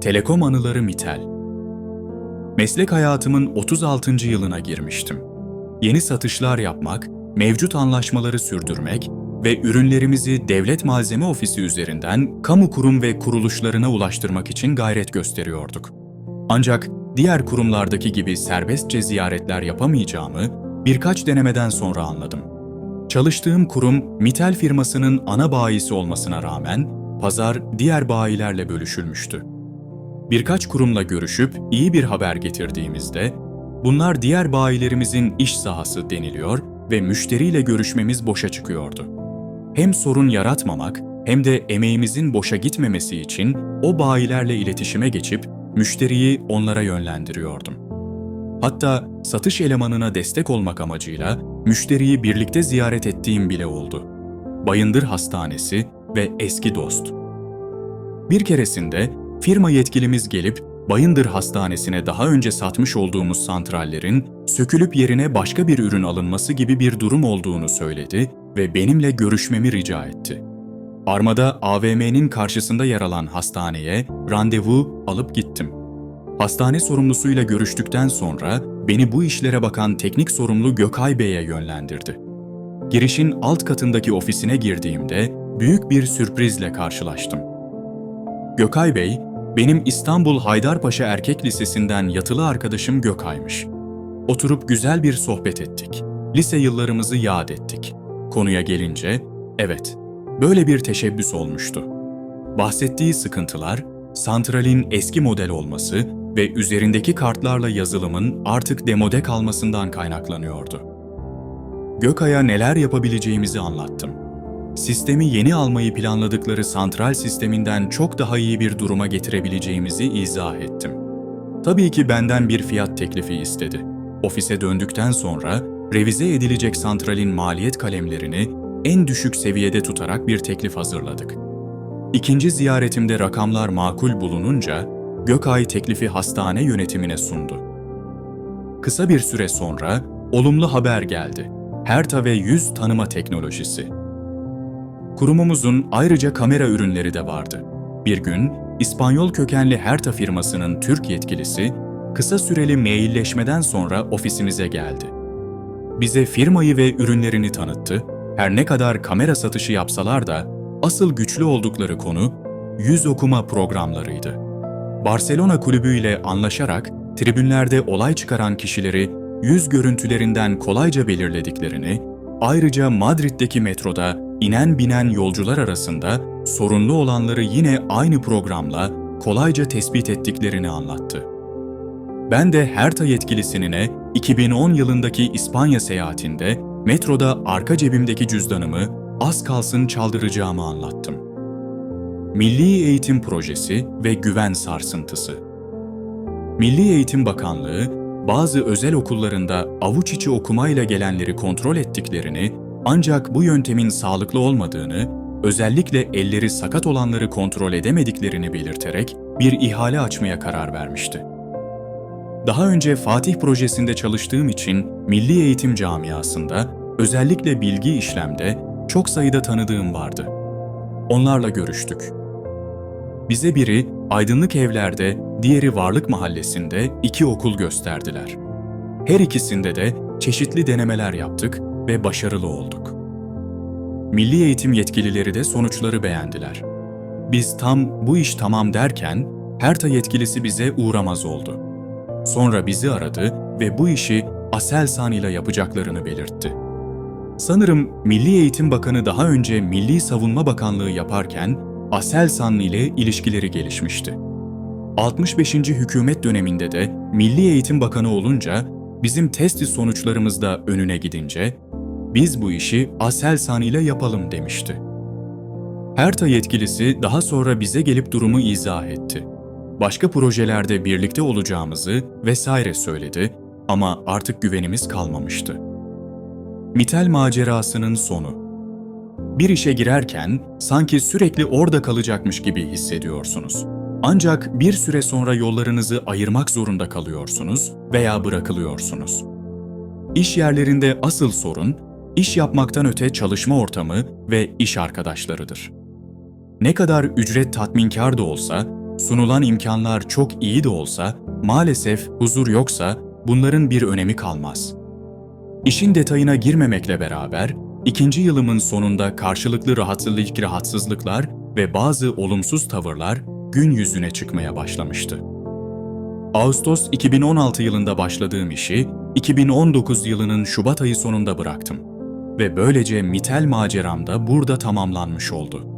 Telekom Anıları Mitel Meslek hayatımın 36. yılına girmiştim. Yeni satışlar yapmak, mevcut anlaşmaları sürdürmek ve ürünlerimizi Devlet Malzeme Ofisi üzerinden kamu kurum ve kuruluşlarına ulaştırmak için gayret gösteriyorduk. Ancak diğer kurumlardaki gibi serbestçe ziyaretler yapamayacağımı birkaç denemeden sonra anladım. Çalıştığım kurum Mitel firmasının ana bayisi olmasına rağmen pazar diğer bayilerle bölüşülmüştü. Birkaç kurumla görüşüp iyi bir haber getirdiğimizde bunlar diğer bayilerimizin iş sahası deniliyor ve müşteriyle görüşmemiz boşa çıkıyordu. Hem sorun yaratmamak hem de emeğimizin boşa gitmemesi için o bayilerle iletişime geçip müşteriyi onlara yönlendiriyordum. Hatta satış elemanına destek olmak amacıyla müşteriyi birlikte ziyaret ettiğim bile oldu. Bayındır Hastanesi ve eski dost. Bir keresinde firma yetkilimiz gelip Bayındır Hastanesi'ne daha önce satmış olduğumuz santrallerin sökülüp yerine başka bir ürün alınması gibi bir durum olduğunu söyledi ve benimle görüşmemi rica etti. Armada AVM'nin karşısında yer alan hastaneye randevu alıp gittim. Hastane sorumlusuyla görüştükten sonra beni bu işlere bakan teknik sorumlu Gökay Bey'e yönlendirdi. Girişin alt katındaki ofisine girdiğimde büyük bir sürprizle karşılaştım. Gökay Bey, benim İstanbul Haydarpaşa Erkek Lisesi'nden yatılı arkadaşım Gökay'mış. Oturup güzel bir sohbet ettik. Lise yıllarımızı yad ettik. Konuya gelince, evet, böyle bir teşebbüs olmuştu. Bahsettiği sıkıntılar, santralin eski model olması ve üzerindeki kartlarla yazılımın artık demode kalmasından kaynaklanıyordu. Gökay'a neler yapabileceğimizi anlattım. Sistemi yeni almayı planladıkları santral sisteminden çok daha iyi bir duruma getirebileceğimizi izah ettim. Tabii ki benden bir fiyat teklifi istedi. Ofise döndükten sonra revize edilecek santralin maliyet kalemlerini en düşük seviyede tutarak bir teklif hazırladık. İkinci ziyaretimde rakamlar makul bulununca Gökay teklifi hastane yönetimine sundu. Kısa bir süre sonra olumlu haber geldi. Herta ve yüz tanıma teknolojisi. Kurumumuzun ayrıca kamera ürünleri de vardı. Bir gün İspanyol kökenli Herta firmasının Türk yetkilisi kısa süreli mailleşmeden sonra ofisimize geldi. Bize firmayı ve ürünlerini tanıttı. Her ne kadar kamera satışı yapsalar da asıl güçlü oldukları konu yüz okuma programlarıydı. Barcelona kulübüyle anlaşarak tribünlerde olay çıkaran kişileri yüz görüntülerinden kolayca belirlediklerini, ayrıca Madrid'deki metroda inen binen yolcular arasında sorunlu olanları yine aynı programla kolayca tespit ettiklerini anlattı. Ben de Herta yetkilisine 2010 yılındaki İspanya seyahatinde metroda arka cebimdeki cüzdanımı az kalsın çaldıracağımı anlattım. Milli Eğitim Projesi ve Güven Sarsıntısı Milli Eğitim Bakanlığı, bazı özel okullarında avuç içi okumayla gelenleri kontrol ettiklerini ancak bu yöntemin sağlıklı olmadığını, özellikle elleri sakat olanları kontrol edemediklerini belirterek bir ihale açmaya karar vermişti. Daha önce Fatih projesinde çalıştığım için milli eğitim camiasında, özellikle bilgi işlemde çok sayıda tanıdığım vardı. Onlarla görüştük. Bize biri Aydınlık Evler'de, diğeri Varlık Mahallesi'nde iki okul gösterdiler. Her ikisinde de çeşitli denemeler yaptık ve başarılı olduk. Milli eğitim yetkilileri de sonuçları beğendiler. Biz tam bu iş tamam derken Herta yetkilisi bize uğramaz oldu. Sonra bizi aradı ve bu işi Aselsan ile yapacaklarını belirtti. Sanırım Milli Eğitim Bakanı daha önce Milli Savunma Bakanlığı yaparken Aselsan ile ilişkileri gelişmişti. 65. hükümet döneminde de Milli Eğitim Bakanı olunca bizim testi sonuçlarımız da önüne gidince biz bu işi Aselsan ile yapalım demişti. Herta yetkilisi daha sonra bize gelip durumu izah etti. Başka projelerde birlikte olacağımızı vesaire söyledi ama artık güvenimiz kalmamıştı. Mitel macerasının sonu bir işe girerken sanki sürekli orada kalacakmış gibi hissediyorsunuz. Ancak bir süre sonra yollarınızı ayırmak zorunda kalıyorsunuz veya bırakılıyorsunuz. İş yerlerinde asıl sorun, iş yapmaktan öte çalışma ortamı ve iş arkadaşlarıdır. Ne kadar ücret tatminkar da olsa, Sunulan imkanlar çok iyi de olsa, maalesef huzur yoksa bunların bir önemi kalmaz. İşin detayına girmemekle beraber, ikinci yılımın sonunda karşılıklı rahatsızlık rahatsızlıklar ve bazı olumsuz tavırlar gün yüzüne çıkmaya başlamıştı. Ağustos 2016 yılında başladığım işi 2019 yılının Şubat ayı sonunda bıraktım ve böylece mitel maceram da burada tamamlanmış oldu.